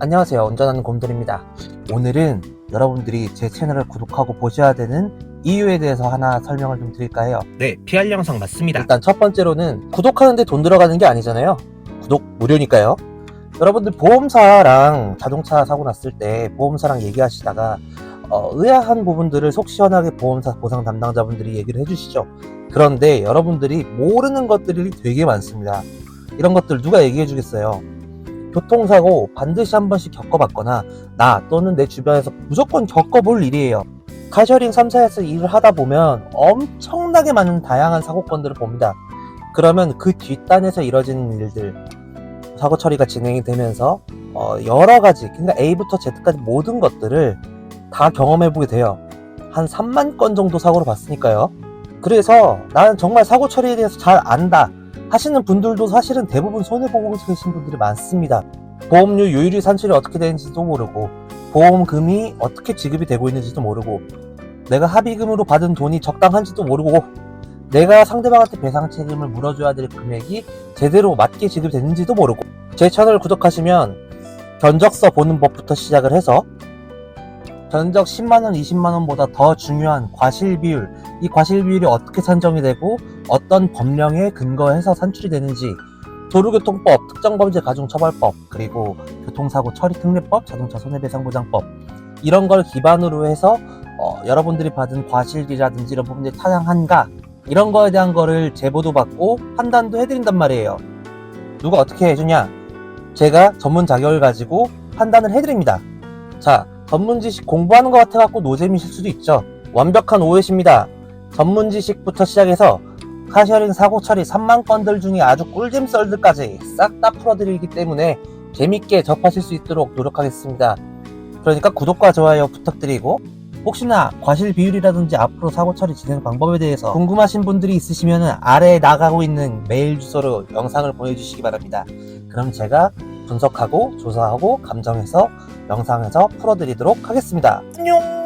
안녕하세요. 운전하는 곰돌입니다. 오늘은 여러분들이 제 채널을 구독하고 보셔야 되는 이유에 대해서 하나 설명을 좀 드릴까 해요. 네, PR 영상 맞습니다. 일단 첫 번째로는 구독하는데 돈 들어가는 게 아니잖아요. 구독 무료니까요. 여러분들 보험사랑 자동차 사고 났을 때 보험사랑 얘기하시다가 어, 의아한 부분들을 속 시원하게 보험사 보상 담당자분들이 얘기를 해주시죠. 그런데 여러분들이 모르는 것들이 되게 많습니다. 이런 것들 누가 얘기해 주겠어요? 교통사고 반드시 한 번씩 겪어봤거나 나 또는 내 주변에서 무조건 겪어볼 일이에요. 카셔링 3사에서 일을 하다 보면 엄청나게 많은 다양한 사고건들을 봅니다. 그러면 그 뒷단에서 이뤄지는 일들, 사고 처리가 진행이 되면서 어, 여러 가지, 그러니까 A부터 Z까지 모든 것들을 다 경험해보게 돼요. 한 3만 건 정도 사고를 봤으니까요. 그래서 나는 정말 사고 처리에 대해서 잘 안다 하시는 분들도 사실은 대부분 손해보고 계신 분들이 많습니다. 보험료 요율이 산출이 어떻게 되는지도 모르고 보험금이 어떻게 지급이 되고 있는지도 모르고 내가 합의금으로 받은 돈이 적당한지도 모르고 내가 상대방한테 배상 책임을 물어줘야 될 금액이 제대로 맞게 지급됐는지도 모르고 제 채널 구독하시면 견적서 보는 법부터 시작을 해서 견적 10만원, 20만원보다 더 중요한 과실 비율 이 과실 비율이 어떻게 산정이 되고 어떤 법령에 근거해서 산출이 되는지 도로교통법, 특정범죄 가중처벌법, 그리고 교통사고 처리 특례법, 자동차 손해배상보장법 이런 걸 기반으로 해서 어, 여러분들이 받은 과실이라든지 이런 부분들이 타당한가 이런 거에 대한 거를 제보도 받고 판단도 해드린단 말이에요. 누가 어떻게 해주냐? 제가 전문 자격을 가지고 판단을 해드립니다. 자, 전문 지식 공부하는 것 같아갖고 노잼이실 수도 있죠. 완벽한 오해십니다. 전문 지식부터 시작해서 카셔링 사고 처리 3만 건들 중에 아주 꿀잼 썰들까지 싹 다 풀어드리기 때문에 재밌게 접하실 수 있도록 노력하겠습니다. 그러니까 구독과 좋아요 부탁드리고 혹시나 과실 비율이라든지 앞으로 사고 처리 진행 방법에 대해서 궁금하신 분들이 있으시면 아래에 나가고 있는 메일 주소로 영상을 보내주시기 바랍니다. 그럼 제가 분석하고 조사하고 감정해서 영상에서 풀어드리도록 하겠습니다. 안녕!